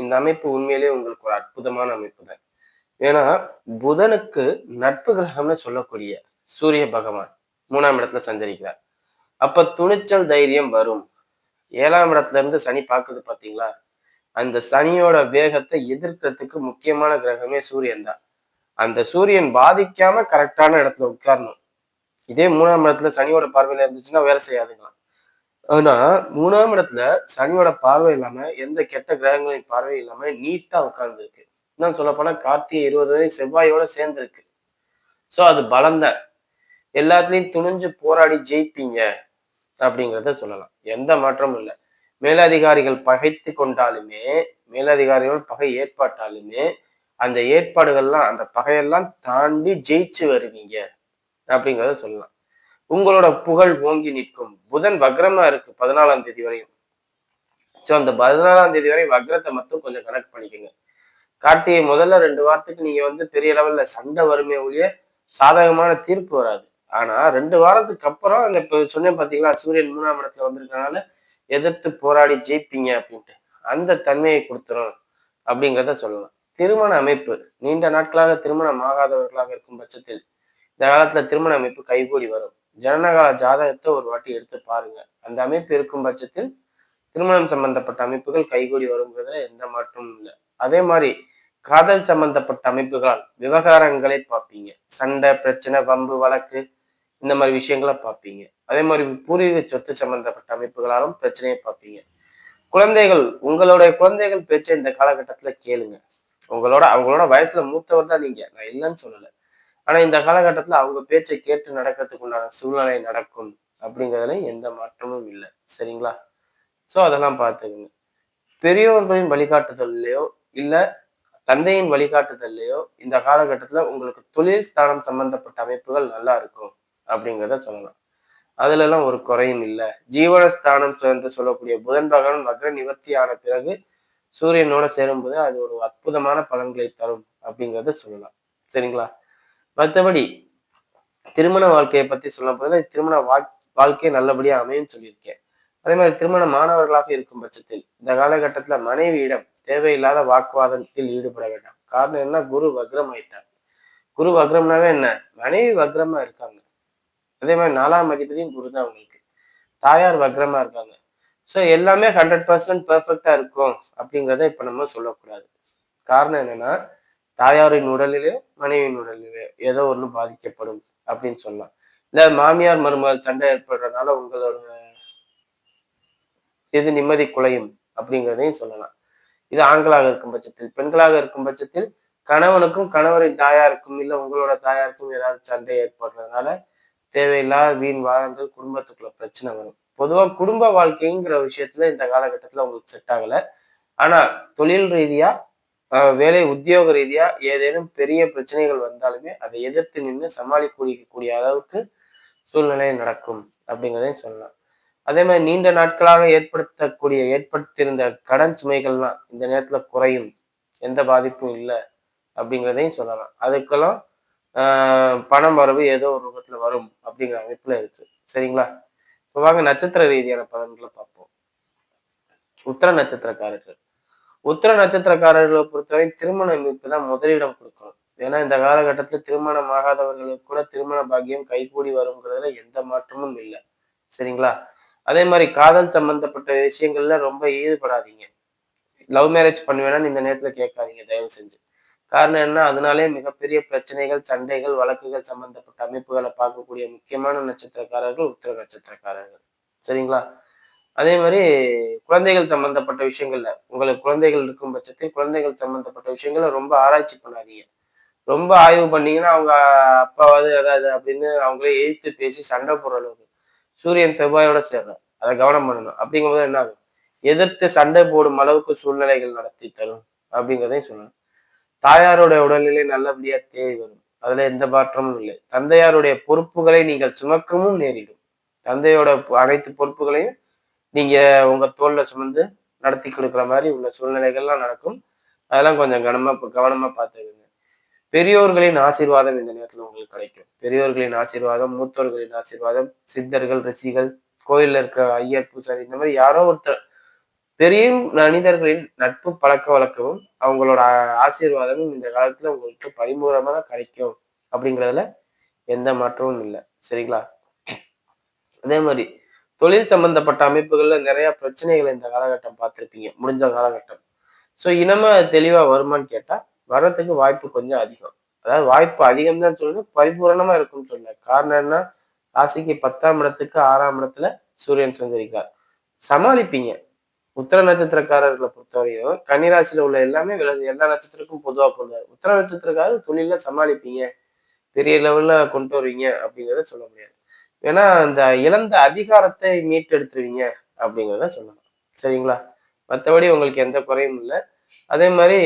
இந்த அமைப்பு உண்மையிலேயே உங்களுக்கு ஒரு அற்புதமான அமைப்பு தான் ஏன்னா புதனுக்கு நட்பு கிரகம்னு சொல்லக்கூடிய சூரிய பகவான் மூணாம் இடத்துல சஞ்சரிக்கிறார். அப்ப துணிச்சல் தைரியம் வரும். ஏழாம் இடத்துல இருந்து சனி பார்க்குது பாத்தீங்களா? அந்த சனியோட வேகத்தை எதிர்க்கிறதுக்கு முக்கியமான கிரகமே சூரியன் தான். அந்த சூரியன் பாதிக்காம கரெக்டான இடத்துல உட்காரணும். இதே மூணாம் இடத்துல சனியோட பார்வையில இருந்துச்சுன்னா வேலை செய்யாதுங்களாம். ஆனா மூணாம் இடத்துல சனியோட பார்வை இல்லாம எந்த கெட்ட கிரகங்களின் பார்வை இல்லாம நீட்டா உட்கார்ந்து இருக்கு இன்னும் சொல்ல போனா கார்த்திகை இருபது வரை செவ்வாயோட சேர்ந்து இருக்கு ஸோ அது பலம்தான் எல்லாத்துலயும் துணிஞ்சு போராடி ஜெயிப்பீங்க அப்படிங்கிறத சொல்லலாம். எந்த மாற்றமும் இல்லை. மேலதிகாரிகள் பகைத்து கொண்டாலுமே மேலதிகாரிகள் பகை ஏற்பாட்டாலுமே அந்த ஏற்பாடுகள்லாம் அந்த பகையெல்லாம் தாண்டி ஜெயிச்சு வருவீங்க அப்படிங்கிறத சொல்லலாம். உங்களோட புகழ் ஓங்கி நிற்கும். புதன் வக்ரமா இருக்கு பதினாலாம் தேதி வரையும். ஸோ அந்த பதினாலாம் தேதி வரை வக்ரத்தை மட்டும் கொஞ்சம் கணக்கு பண்ணிக்கோங்க. கார்த்திகை முதல்ல ரெண்டு வாரத்துக்கு நீங்க வந்து பெரிய லெவல்ல சண்டை வருமே ஒழிய சாதகமான தீர்ப்பு வராது. ஆனா ரெண்டு வாரத்துக்கு அப்புறம் அந்த இப்போ சொன்னேன் பாத்தீங்களா சூரியன் மூணாம் இடத்துல வந்திருக்கனால எதிர்த்து போராடி ஜெயிப்பீங்க அப்படின்ட்டு. அந்த தன்மையை கொடுத்துரும் அப்படிங்கிறத சொல்லலாம். திருமண அமைப்பு. நீண்ட நாட்களாக திருமணம் ஆகாதவர்களாக இருக்கும் பட்சத்தில் இந்த காலத்துல திருமண அமைப்பு கைகூடி வரும். ஜனனகால ஜாதகத்தை ஒரு வாட்டி எடுத்து பாருங்க. அந்த அமைப்பு இருக்கும் பட்சத்தில் திருமணம் சம்பந்தப்பட்ட அமைப்புகள் கைகூடி வருங்கிறதுல எந்த மாற்றமும் இல்லை. அதே மாதிரி காதல் சம்பந்தப்பட்ட அமைப்புகளால் விவகாரங்களை பார்ப்பீங்க. சண்டை பிரச்சனை வம்பு வழக்கு இந்த மாதிரி விஷயங்களை பார்ப்பீங்க. அதே மாதிரி பூர்வீக சொத்து சம்பந்தப்பட்ட அமைப்புகளாலும் பிரச்சனையை பார்ப்பீங்க. குழந்தைகள் உங்களுடைய குழந்தைகள் பேச்சை இந்த காலகட்டத்துல கேளுங்க. உங்களோட அவங்களோட வயசுல மூத்தவர் தான் நீங்க. நான் இல்லைன்னு சொல்லலை. ஆனா இந்த காலகட்டத்துல அவங்க பேச்சை கேட்டு நடக்கிறதுக்கு உண்டான சூழ்நிலை நடக்கும் அப்படிங்கிறதுல எந்த மாற்றமும் இல்லை. சரிங்களா? ஸோ அதெல்லாம் பார்த்துக்குங்க. பெரியோர்களின் வழிகாட்டுதல்லையோ இல்ல தந்தையின் வழிகாட்டுதல்லையோ இந்த காலகட்டத்துல உங்களுக்கு தொழில் ஸ்தானம் சம்பந்தப்பட்ட அமைப்புகள் நல்லா இருக்கும் அப்படிங்கிறத சொல்லலாம். அதுல எல்லாம் ஒரு குறையும் இல்லை. ஜீவனஸ்தானம் என்று சொல்லக்கூடிய புதன் பகவான் வக்ர நிவர்த்தி ஆன பிறகு சூரியனோட சேரும்போது அது ஒரு அற்புதமான பலன்களை தரும் அப்படிங்கிறத சொல்லலாம். சரிங்களா? மற்றபடி திருமண வாழ்க்கையை பத்தி சொல்ல போது திருமண வாழ்க்கை நல்லபடியா அமையும் சொல்லியிருக்கேன். அதே மாதிரி திருமண மாணவர்களாக இருக்கும் பட்சத்தில் இந்த காலகட்டத்துல மனைவியிடம் தேவையில்லாத வாக்குவாதத்தில் ஈடுபட வேண்டாம். காரணம் என்ன? குரு வக்ரம் ஆயிட்டார். குரு வக்ரம்னாவே என்ன? மனைவி வக்ரமா இருக்காங்க. அதே மாதிரி நாலாம் அதிபதியும் குரு தான் அவங்களுக்கு. தாயார் வக்ரமா இருக்காங்க. ஸோ எல்லாமே ஹண்ட்ரட் பர்சன்ட் பெர்ஃபெக்டா இருக்கும் அப்படிங்கிறத இப்ப நம்ம சொல்லக்கூடாது. காரணம் என்னன்னா தாயாரின் உடலிலே மனைவியின் உடலிலே ஏதோ ஒன்று பாதிக்கப்படும் அப்படின்னு சொல்லலாம். இல்ல மாமியார் மருமகள் சண்டை ஏற்படுறதுனால உங்களோட இது நிம்மதி குலையும் அப்படிங்கிறதையும் சொல்லலாம். இது ஆண்களாக இருக்கும் பட்சத்தில். பெண்களாக இருக்கும் பட்சத்தில் கணவனுக்கும் கணவரின் தாயாருக்கும் இல்லை உங்களோட தாயாருக்கும் ஏதாவது சண்டை ஏற்படுறதுனால தேவையில்லாத வீண் வாழ்ந்து குடும்பத்துக்குள்ள பிரச்சனை வரும். பொதுவாக குடும்ப வாழ்க்கைங்கிற விஷயத்துல இந்த காலகட்டத்துல உங்களுக்கு செட் ஆகல. ஆனா தொழில் ரீதியா வேலை உத்தியோக ரீதியா ஏதேனும் பெரிய பிரச்சனைகள் வந்தாலுமே அதை எதிர்த்து நின்று சமாளிக்கூடிய அளவுக்கு சூழ்நிலை நடக்கும் அப்படிங்கிறதையும் சொல்லலாம். அதே மாதிரி நீண்ட நாட்களாக ஏற்படுத்தக்கூடிய ஏற்படுத்தியிருந்த கடன் சுமைகள்லாம் இந்த நேரத்துல குறையும். எந்த பாதிப்பும் இல்லை அப்படிங்கிறதையும் சொல்லலாம். அதுக்கெல்லாம் பணம் வரவு ஏதோ ஒரு ரூபத்துல வரும் அப்படிங்கிற அமைப்புல இருக்கு. சரிங்களா? இப்போ வாங்க நட்சத்திர ரீதியான பலன்களை பார்ப்போம். உத்தர நட்சத்திரக்காரர்கள். உத்தர நட்சத்திரக்காரர்களை பொறுத்தவரை திருமண அமைப்பு தான் முதலிடம் கொடுக்கணும். ஏன்னா இந்த காலகட்டத்துல திருமணம் ஆகாதவர்களுக்கு கூட திருமண பாக்கியம் கைகூடி வருங்கிறதுல எந்த மாற்றமும் இல்லை. சரிங்களா? அதே மாதிரி காதல் சம்பந்தப்பட்ட விஷயங்கள்ல ரொம்ப ஈடுபடாதீங்க. லவ் மேரேஜ் பண்ணுவேன்னு இந்த நேரத்துல கேட்காதீங்க தயவு செஞ்சு. காரணம் என்ன? அதனாலே மிகப்பெரிய பிரச்சனைகள் சண்டைகள் வழக்குகள் சம்பந்தப்பட்ட அமைப்புகளை பார்க்கக்கூடிய முக்கியமான நட்சத்திரக்காரர்கள் உத்தர நட்சத்திரக்காரர்கள். சரிங்களா? அதே மாதிரி குழந்தைகள் சம்பந்தப்பட்ட விஷயங்கள்ல உங்களுக்கு குழந்தைகள் இருக்கும் பட்சத்தில் குழந்தைகள் சம்பந்தப்பட்ட விஷயங்கள ரொம்ப ஆராய்ச்சி பண்ணாதீங்க. ரொம்ப ஆய்வு பண்ணீங்கன்னா அவங்க அப்பாவது அதாவது அப்படின்னு அவங்களே எதிர்த்து பேசி சண்டை போடுற அளவுக்கு. சூரியன் செவ்வாயோட சேர்ற அதை கவனம் பண்ணணும். அப்படிங்கும்போது என்ன ஆகும்? எதிர்த்து சண்டை போடும் அளவுக்கு சூழ்நிலைகள் நடத்தி தரும் அப்படிங்கிறதையும் சொல்லணும். தாயாருடைய உடல்நிலை நல்லபடியா தேவை வரும். அதுல எந்த மாற்றமும் இல்லை. தந்தையாருடைய பொறுப்புகளை நீங்கள் சுமக்கவும் நேரிடும். தந்தையோட அனைத்து பொறுப்புகளையும் நீங்க உங்க தோல்ல சுமந்து நடத்தி கொடுக்குற மாதிரி உள்ள சூழ்நிலைகள்லாம் நடக்கும். அதெல்லாம் கொஞ்சம் கவனமா கவனமா பார்த்துக்கோங்க. பெரியோர்களின் ஆசீர்வாதம் இந்த நேரத்துல உங்களுக்கு கிடைக்கும். பெரியோர்களின் ஆசீர்வாதம் மூத்தோர்களின் ஆசீர்வாதம் சித்தர்கள் ரிஷிகள் கோயில்ல இருக்கிற ஐயர் பூசாரி இந்த மாதிரி யாரோ ஒருத்தர் பெரிய மனிதர்களின் நட்பு பழக்க வழக்கமும் அவங்களோட ஆசீர்வாதமும் இந்த காலத்துல உங்களுக்கு பரிமூலமாக கிடைக்கும். அப்படிங்கிறதுல எந்த மாற்றமும் இல்லை. சரிங்களா? அதே மாதிரி தொழில் சம்பந்தப்பட்ட அமைப்புகள்ல நிறைய பிரச்சனைகளை இந்த காலகட்டம் பார்த்துருப்பீங்க முடிஞ்ச காலகட்டம். ஸோ இனமா தெளிவா வருமானு கேட்டா வர்றதுக்கு வாய்ப்பு கொஞ்சம் அதிகம். அதாவது வாய்ப்பு அதிகம் தான் சொல்லணும் பரிபூரணமா இருக்கும்னு சொல்லல. காரணம் என்ன? ராசிக்கு பத்தாம் இடத்துக்கு ஆறாம் இடத்துல சூரியன் சஞ்சரிக்கார் சமாளிப்பீங்க. உத்தர நட்சத்திரக்காரர்களை பொறுத்தவரையும் கன்னிராசியில உள்ள எல்லாமே விலகு. எல்லா நட்சத்திரக்கும் பொதுவா பொருந்தாரு உத்தர நட்சத்திரக்காரர் தொழில சமாளிப்பீங்க. பெரிய லெவல்ல கொண்டு வருவீங்க அப்படிங்கிறத சொல்ல முடியாது. ஏன்னா அந்த இழந்த அதிகாரத்தை மீட்டெடுத்துருவீங்க அப்படிங்கிறத சொல்லலாம் சரிங்களா? மற்றபடி உங்களுக்கு எந்த குறையும் இல்லை. அதே மாதிரி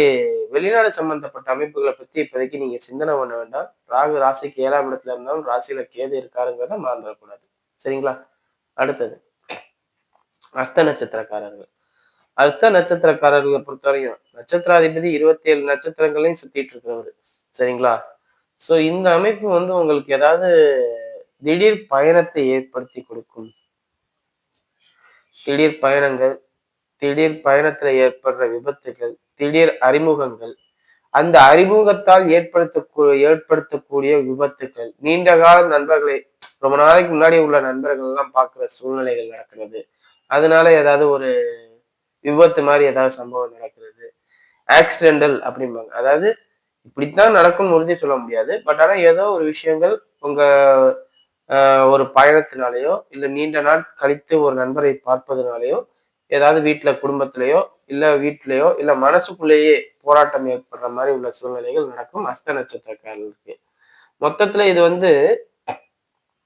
வெளிநாடு சம்பந்தப்பட்ட அமைப்புகளை பத்தி இப்போதைக்கு நீங்க சிந்தனை பண்ண வேண்டாம். ராகு ராசிக்கு ஏழாம் இடத்துல இருந்தாலும் ராசியில கேது இருக்காருங்கிறத மறந்துடக்கூடாது. சரிங்களா? அடுத்தது அஸ்த நட்சத்திரக்காரர்கள். அஸ்த நட்சத்திரக்காரர்களை பொறுத்தவரையும் நட்சத்திராதிபதி இருபத்தி ஏழு நட்சத்திரங்களையும் சுத்திட்டு இருக்கிறவர். சரிங்களா? சோ இந்த அமைப்பு வந்து உங்களுக்கு ஏதாவது திடீர் பயணத்தை ஏற்படுத்தி கொடுக்கும். திடீர் பயணங்கள் திடீர் பயணத்துல ஏற்படுற விபத்துகள் திடீர் அறிமுகங்கள் அந்த அறிமுகத்தால் ஏற்படுத்த ஏற்படுத்தக்கூடிய விபத்துக்கள் நீண்ட கால நண்பர்களை ரொம்ப நாளைக்கு முன்னாடி உள்ள நண்பர்கள் எல்லாம் பாக்குற சூழ்நிலைகள் நடக்கிறது. அதனால ஏதாவது ஒரு விபத்து மாதிரி ஏதாவது சம்பவம் நடக்கிறது. ஆக்சிடென்டல் அப்படிம்பாங்க. அதாவது இப்படித்தான் நடக்கும்னு உறுதி சொல்ல முடியாது. பட் ஆனா ஏதோ ஒரு விஷயங்கள் உங்க ஒரு பயணத்தினாலேயோ இல்லை நீண்ட நாள் கழித்து ஒரு நண்பரை பார்ப்பதனாலேயோ ஏதாவது வீட்டில் குடும்பத்திலேயோ இல்ல வீட்டிலேயோ இல்லை மனசுக்குள்ளேயே போராட்டம் ஏற்படுற மாதிரி உள்ள சூழ்நிலைகள் நடக்கும் அஸ்த நட்சத்திரக்காரர்களுக்கு. மொத்தத்துல இது வந்து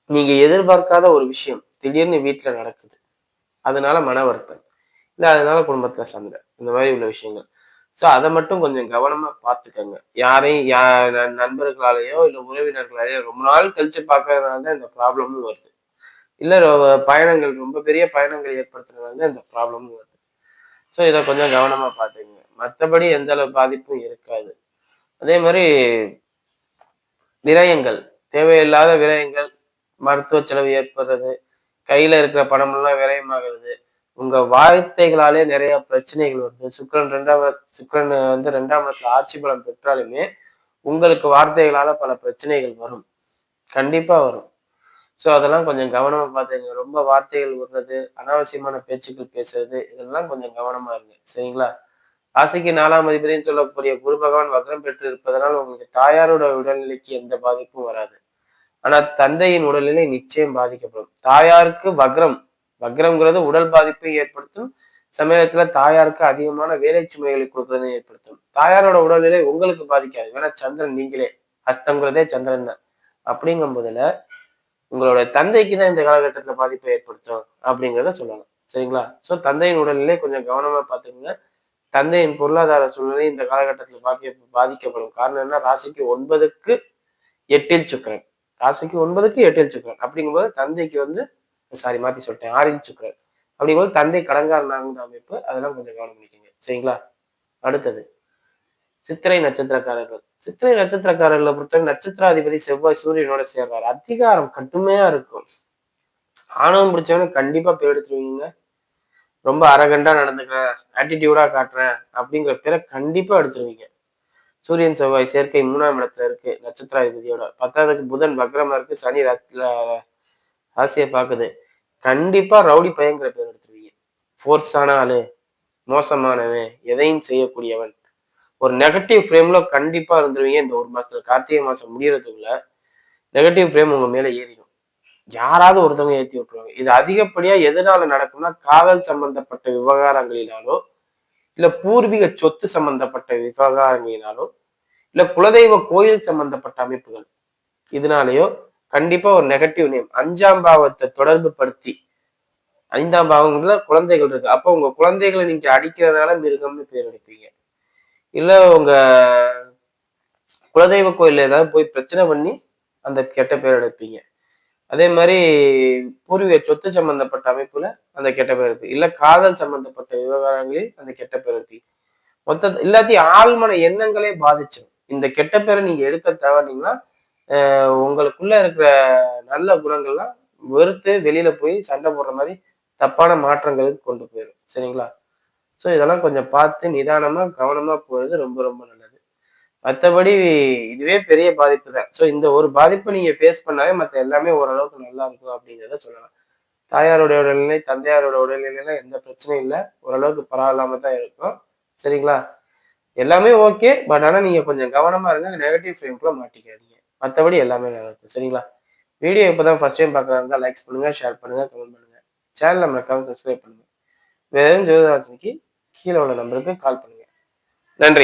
நீங்க எதிர்பார்க்காத ஒரு விஷயம். திடீர்னு வீட்டுல நடக்குது. அதனால மன வருத்தம். இல்லை அதனால குடும்பத்துல சண்டை. இந்த மாதிரி உள்ள விஷயங்கள். ஸோ அதை மட்டும் கொஞ்சம் கவனமாக பார்த்துக்கோங்க. யாரையும் யா ந- நண்பர்களாலேயோ இல்லை உறவினர்களாலேயோ ரொம்ப நாள் கழிச்சு பார்க்கறதுனால தான் இந்த ப்ராப்ளமும் வருது. இல்லை பயணங்கள் ரொம்ப பெரிய பயணங்கள் ஏற்படுத்துறதுனால தான் இந்த ப்ராப்ளமும் வருது. ஸோ இதை கொஞ்சம் கவனமாக பார்த்துக்கங்க. மற்றபடி எந்த அளவு பாதிப்பும் இருக்காது. அதே மாதிரி விரயங்கள் தேவையில்லாத விரயங்கள் மருத்துவ செலவு ஏற்படுறது கையில் இருக்கிற பணமெல்லாம் விரயமாகிறது உங்க வார்த்தைகளாலே நிறைய பிரச்சனைகள் வருது. சுக்கிரன் ரெண்டாம் சுக்கரன் சுக்கிரன் வந்து ரெண்டாம் இடத்துல ஆட்சி பலம் பெற்றாலுமே உங்களுக்கு வார்த்தைகளால பல பிரச்சனைகள் வரும். கண்டிப்பா வரும். ஸோ அதெல்லாம் கொஞ்சம் கவனமா பார்த்துங்க. ரொம்ப வார்த்தைகள் விடுறது அனாவசியமான பேச்சுக்கள் பேசுறது இதெல்லாம் கொஞ்சம் கவனமா இருங்க. சரிங்களா? ராசிக்கு நாலாம் அதிபதினு சொல்லக்கூடிய குரு பகவான் வக்ரம் பெற்று இருப்பதனால் உங்களுக்கு தாயாரோட உடல்நிலைக்கு எந்த பாதிப்பும் வராது. ஆனா தந்தையின் உடல்நிலை நிச்சயம் பாதிக்கப்படும். தாயாருக்கு வக்ரம் வக்ரம்ங்கிறது உடல் பாதிப்பை ஏற்படுத்தும் சமயத்துல தாயாருக்கு அதிகமான வேலை சுமைகளை கொடுப்பதனை ஏற்படுத்தும். தாயாரோட உடல்நிலை உங்களுக்கு பாதிக்காது. வேணா சந்திரன் நீங்களே. அஸ்தங்கிறதே சந்திரன் தான். அப்படிங்கும் போதுல உங்களோட தந்தைக்கு தான் இந்த காலகட்டத்துல பாதிப்பை ஏற்படுத்தும் அப்படிங்கிறத சொல்லலாம். சரிங்களா? சோ தந்தையின் உடல்நிலை கொஞ்சம் கவனமா பார்த்துக்கோங்க. தந்தையின் பொருளாதார சூழ்நிலை இந்த காலகட்டத்தில் பாக்கி பாதிக்கப்படும். காரணம் என்ன? ராசிக்கு ஒன்பதுக்கு எட்டில் சுக்கிரன். ராசிக்கு ஒன்பதுக்கு எட்டில் சுக்கரன். அப்படிங்கும்போது தந்தைக்கு வந்து சாரி மாத்தி சொல்லிட்டேன். ஆறில் சுக்கிரன். அப்படிங்கும்போது தந்தை கடங்காரனாங்கிற அமைப்பு. அதெல்லாம் கொஞ்சம் கவனம் பண்ணிக்கோங்க. சரிங்களா? அடுத்தது. சித்திரை நட்சத்திரக்காரர்கள். சித்திரை நட்சத்திரக்காரர்களை பொறுத்தவரை நட்சத்திராதிபதி செவ்வாய் சூரியனோட சேர்றாரு. அதிகாரம் கட்டுமையா இருக்கும். ஆணவம் பிடிச்சவனே கண்டிப்பா பேர் எடுத்துருவீங்க. ரொம்ப அரகண்டா நடந்துக்கிறேன். ஆட்டிடியூடா காட்டுறேன். அப்படிங்கிற பேரை கண்டிப்பா எடுத்துருவீங்க. சூரியன் செவ்வாய் சேர்க்கை மூணாம் இடத்துல இருக்கு. நட்சத்திராதிபதியோட. பத்தாவதுக்கு புதன் வக்ரமா இருக்கு. சனி ஆசையை பார்க்குது. கண்டிப்பா ரவுடி பயங்கர பேர் எடுத்துருவீங்க. ஃபோர்ஸான ஆளு மோசமானவன் எதையும் செய்யக்கூடியவன். ஒரு நெகட்டிவ் ஃப்ரேம்ல கண்டிப்பா இருந்துருவீங்க இந்த ஒரு மாசத்துல. கார்த்திகை மாசம் முடியறதுக்குள்ள நெகட்டிவ் ஃப்ரேம் உங்க மேல ஏறிடும். யாராவது ஒருத்தவங்க ஏற்றி விட்டுருவாங்க. இது அதிகப்படியா எதனால நடக்கும்னா காதல் சம்பந்தப்பட்ட விவகாரங்களினாலோ இல்ல பூர்வீக சொத்து சம்பந்தப்பட்ட விவகாரங்களினாலோ இல்ல குலதெய்வ கோயில் சம்பந்தப்பட்ட அமைப்புகள். இதனாலயோ கண்டிப்பா ஒரு நெகட்டிவ் நேம் அஞ்சாம் பாவத்தை தொடர்பு படுத்தி ஐந்தாம் பாவங்கள்ல குழந்தைகள் இருக்கு. அப்போ உங்க குழந்தைகளை நீங்க அடிக்கிறதுனால மிருகம்னு பேர் எடுப்பீங்க இல்ல உங்க குலதெய்வ கோயில்ல ஏதாவது போய் பிரச்சனை பண்ணி அந்த கெட்ட பேர் எடுப்பீங்க அதே மாதிரி பூர்வீக சொத்து சம்பந்தப்பட்ட அமைப்புல அந்த கெட்ட பேர் எடுப்பீங்க இல்ல காதல் சம்பந்தப்பட்ட விவகாரங்களில் அந்த கெட்ட பேர் எடுப்பீங்க மொத்த எல்லாத்தையும் ஆழ்மன எண்ணங்களே பாதிச்சிடும் இந்த கெட்ட பேரை நீங்க எடுக்க தவறினீங்கன்னா உங்களுக்குள்ள இருக்கிற நல்ல குணங்கள்லாம் வெறுத்து வெளியில போய் சண்டை போடுற மாதிரி தப்பான மாற்றங்களுக்கு கொண்டு போயிடும். சரிங்களா? ஸோ இதெல்லாம் கொஞ்சம் பார்த்து நிதானமா கவனமா போறது ரொம்ப ரொம்ப நல்லது. மற்றபடி இதுவே பெரிய பாதிப்பு தான். ஸோ இந்த ஒரு பாதிப்பை நீங்க ஃபேஸ் பண்ணாவே மற்ற எல்லாமே ஓரளவுக்கு நல்லா இருக்கும் அப்படிங்கிறத சொல்லலாம். தாயாருடைய உடல்நிலை தந்தையாரோட உடல்நிலையில எந்த பிரச்சனையும் இல்லை. ஓரளவுக்கு பரவாயில்லாம தான் இருக்கும். சரிங்களா? எல்லாமே ஓகே பட் ஆனால் நீங்கள் கொஞ்சம் கவனமாக இருங்க. நெகட்டிவ் ஃப்ரேம்குள்ள மாட்டிக்காதீங்க. மற்றபடி எல்லாமே நல்லா இருக்கும். சரிங்களா? வீடியோ இப்போ தான் ஃபர்ஸ்ட் டைம் பார்க்கறதா இருந்தால் லைக்ஸ் பண்ணுங்க ஷேர் பண்ணுங்க கமெண்ட் பண்ணுங்க. சேனல் மறக்காம சப்ஸ்கிரைப் பண்ணுங்கள் வேறு எதுவும் ஜோதிராஜனுக்கு கீழே உள்ள நம்பருக்கு கால் பண்ணுங்கள் நன்றி.